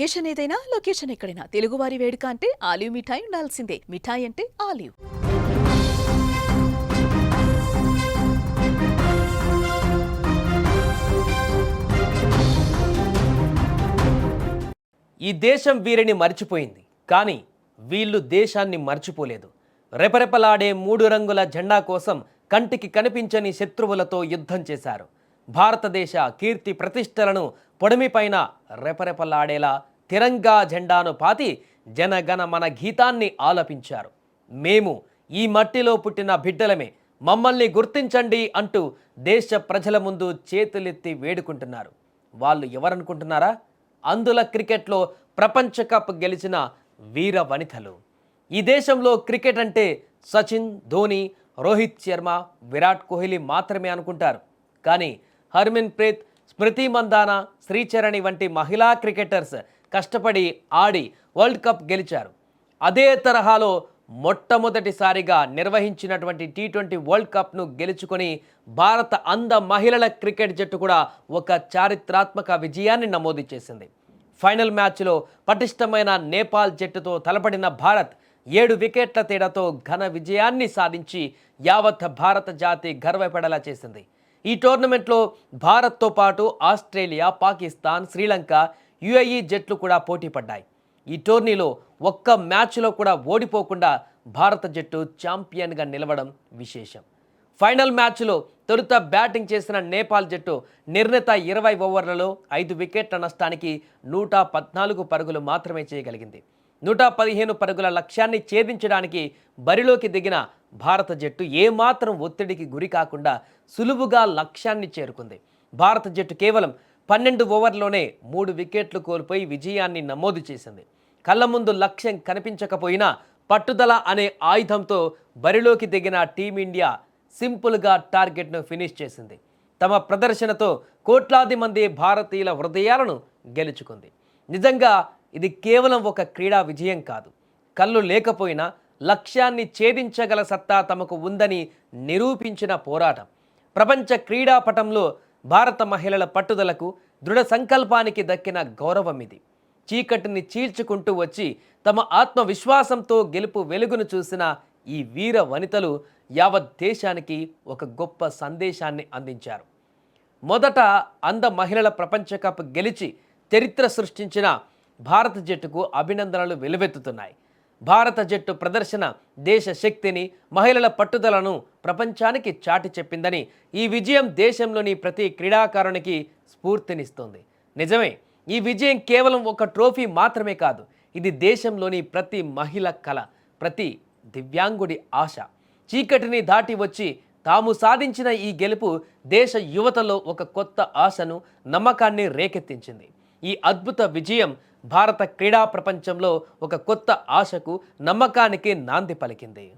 Location ఏదైనా location ఎక్కడైనా. తెలుగువారి వేడుక అంటే ఆలివ్ మిఠాయి ఉండాల్సిందే. మిఠాయి అంటే ఆలివ్. ఈ దేశం వీరిని మర్చిపోయింది. కానీ వీళ్ళు దేశాన్ని మర్చిపోలేదు. రెపరెపలాడే మూడు రంగుల జెండా కోసం కంటికి కనిపించని శత్రువులతో యుద్ధం చేశారు. భారతదేశ కీర్తి ప్రతిష్టలను పొడమిపైన రెపరెపలాడేలా తిరంగా జెండాను పాతి జనగణ మన గీతాన్ని ఆలపించారు. మేము ఈ మట్టిలో పుట్టిన బిడ్డలమే. మమ్మల్ని గుర్తించండి అంటూ దేశ ప్రజల ముందు చేతులెత్తి వేడుకుంటున్నారు. వాళ్ళు ఎవరనుకుంటున్నారా? అందుల క్రికెట్లో ప్రపంచ కప్ గెలిచిన వీర వనితలు. ఈ దేశంలో క్రికెట్ అంటే సచిన్ ధోని రోహిత్ శర్మ విరాట్ కోహ్లీ మాత్రమే అనుకుంటారు. కానీ హర్మిన్ ప్రీత్ స్మృతి మందానా శ్రీచరణి వంటి మహిళా క్రికెటర్స్ కష్టపడి ఆడి వరల్డ్ కప్ గెలిచారు. అదే తరహాలో మొట్టమొదటిసారిగా నిర్వహించినటువంటి టీ ట్వంటీ వరల్డ్ కప్ను గెలుచుకొని భారత అంద మహిళల క్రికెట్ జట్టు కూడా ఒక చారిత్రాత్మక విజయాన్ని నమోదు చేసింది. ఫైనల్ మ్యాచ్లో పటిష్టమైన నేపాల్ జట్టుతో తలపడిన భారత్ ఏడు వికెట్ల తేడాతో ఘన విజయాన్ని సాధించి యావత్ భారత జాతి గర్వపడేలా చేసింది. ఈ టోర్నమెంట్లో భారత్తో పాటు ఆస్ట్రేలియా పాకిస్తాన్ శ్రీలంక యుఏఈ జట్లు కూడా పోటీ పడ్డాయి. ఈ టోర్నీలో ఒక్క మ్యాచ్లో కూడా ఓడిపోకుండా భారత జట్టు ఛాంపియన్గా నిలవడం విశేషం. ఫైనల్ మ్యాచ్లో తొలుత బ్యాటింగ్ చేసిన నేపాల్ జట్టు నిర్ణీత ఇరవై ఓవర్లలో ఐదు వికెట్ల నష్టానికి నూట పద్నాలుగు పరుగులు మాత్రమే చేయగలిగింది. నూట పదిహేను పరుగుల లక్ష్యాన్ని ఛేదించడానికి బరిలోకి దిగిన భారత జట్టు ఏమాత్రం ఒత్తిడికి గురి కాకుండా సులువుగా లక్ష్యాన్ని చేరుకుంది. భారత జట్టు కేవలం పన్నెండు ఓవర్లోనే మూడు వికెట్లు కోల్పోయి విజయాన్ని నమోదు చేసింది. కళ్ళ ముందు లక్ష్యం కనిపించకపోయినా పట్టుదల అనే ఆయుధంతో బరిలోకి దిగిన టీమిండియా సింపుల్గా టార్గెట్ను ఫినిష్ చేసింది. తమ ప్రదర్శనతో కోట్లాది మంది భారతీయుల హృదయాలను గెలుచుకుంది. నిజంగా ఇది కేవలం ఒక క్రీడా విజయం కాదు. కళ్ళు లేకపోయినా లక్ష్యాన్ని ఛేదించగల సత్తా తమకు ఉందని నిరూపించిన పోరాటం. ప్రపంచ క్రీడాపటంలో భారత మహిళల పట్టుదలకు దృఢ సంకల్పానికి దక్కిన గౌరవం ఇది చీకటిని చీల్చుకుంటూ వచ్చి తమ ఆత్మవిశ్వాసంతో గెలుపు వెలుగును చూసిన ఈ వీర వనితలు యావత్ దేశానికి ఒక గొప్ప సందేశాన్ని అందించారు. మొదట అంద మహిళల ప్రపంచ కప్ గెలిచి చరిత్ర సృష్టించిన భారత జట్టుకు అభినందనలు వెలువెత్తుతున్నాయి. భారత జట్టు ప్రదర్శన దేశ శక్తిని మహిళల పట్టుదలను ప్రపంచానికి చాటి చెప్పిందని ఈ విజయం దేశంలోని ప్రతి క్రీడాకారునికి స్ఫూర్తినిస్తుంది. నిజమే ఈ విజయం కేవలం ఒక ట్రోఫీ మాత్రమే కాదు ఇది దేశంలోని ప్రతి మహిళ కళ ప్రతి దివ్యాంగుడి ఆశ. చీకటిని దాటి వచ్చి తాము సాధించిన ఈ గెలుపు దేశ యువతలో ఒక కొత్త ఆశను నమ్మకాన్ని రేకెత్తించింది. ఈ అద్భుత విజయం భారత క్రీడా ప్రపంచంలో ఒక కొత్త ఆశకు నమ్మకానికి నాంది పలికింది.